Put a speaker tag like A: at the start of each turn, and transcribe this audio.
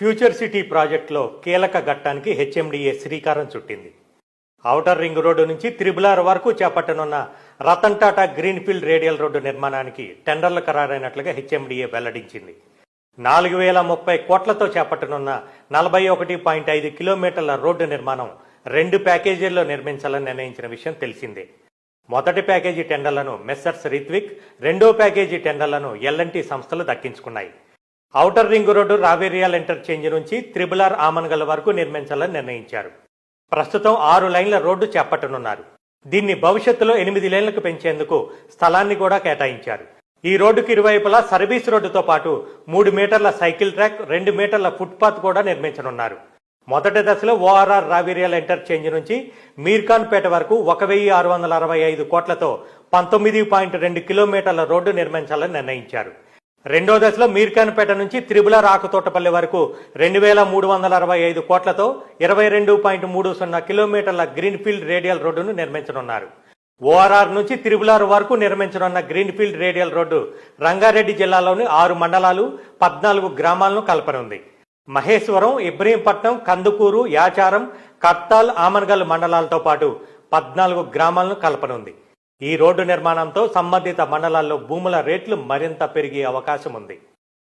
A: Future city ప్రాజెక్టులో కీలక ఘట్టానికి HMDA శ్రీకారం చుట్టింది. ఔటర్ రింగ్ రోడ్డు నుంచి త్రిబులార్ వరకు చేపట్టనున్న Ratan Tata greenfield radial road నిర్మాణానికి టెండర్లు ఖరారైనట్లుగా హెచ్ఎండిఏ వెల్లడించింది. నాలుగు వేల ముప్పై కోట్లతో చేపట్టనున్న నలభై ఒకటి పాయింట్ ఐదు కిలోమీటర్ల రోడ్డు నిర్మాణం రెండు ప్యాకేజీల్లో నిర్మించాలని నిర్ణయించిన విషయం తెలిసిందే. మొదటి ప్యాకేజీ టెండర్లను మెస్సర్స్ రిత్విక్ రెండో ప్యాకేజీ టెండర్లను ఎల్ఎన్టీ సంస్థలు దక్కించుకున్నాయి. Outer ring road Raviryal interchange నుంచి త్రిబులార్ ఆమన్గల్ వరకు నిర్మించాలని నిర్ణయించారు. ప్రస్తుతం ఆరు లైన్ల రోడ్డు చేపట్టనున్నారు. దీన్ని భవిష్యత్తులో ఎనిమిది లైన్లకు పెంచేందుకు స్థలాన్ని కూడా కేటాయించారు. ఈ రోడ్డుకి ఇరువైపులా సర్వీస్ రోడ్డుతో పాటు మూడు మీటర్ల సైకిల్ ట్రాక్ రెండు మీటర్ల ఫుట్పాత్ కూడా నిర్మించనున్నారు. మొదటి దశలో ఓఆర్ఆర్ రావిరియల్ ఇంటర్చేంజ్ నుంచి మీర్ఖాన్పేట వరకు ఒక వెయ్యి ఆరు వందల అరవై ఐదు కోట్లతో పంతొమ్మిది పాయింట్ రెండు కిలోమీటర్ల రోడ్డు నిర్మించాలని నిర్ణయించారు. రెండో దశలో మీర్ఖాన్పేట నుంచి త్రిబుల రాకుతోటపల్లి వరకు రెండు వేల మూడు వందల అరవై ఐదు కోట్లతో ఇరవై రెండు పాయింట్ మూడు సున్నా కిలోమీటర్ల గ్రీన్ఫీల్డ్ రేడియల్ రోడ్డును నిర్మించనున్నారు. ఓఆర్ఆర్ నుంచి తిరుబులారు వరకు నిర్మించనున్న గ్రీన్ఫీల్డ్ రేడియల్ రోడ్డు రంగారెడ్డి జిల్లాలోని ఆరు మండలాలు పద్నాలుగు గ్రామాలను కలపనుంది. మహేశ్వరం ఇబ్రహీంపట్నం కందుకూరు యాచారం కర్తాల్ ఆమన్గల్ మండలాలతో పాటు పద్నాలుగు గ్రామాలను కలపనుంది. ఈ రోడ్డు నిర్మాణంతో సంబంధిత మండలాల్లో భూముల రేట్లు మరింత పెరిగే అవకాశం ఉంది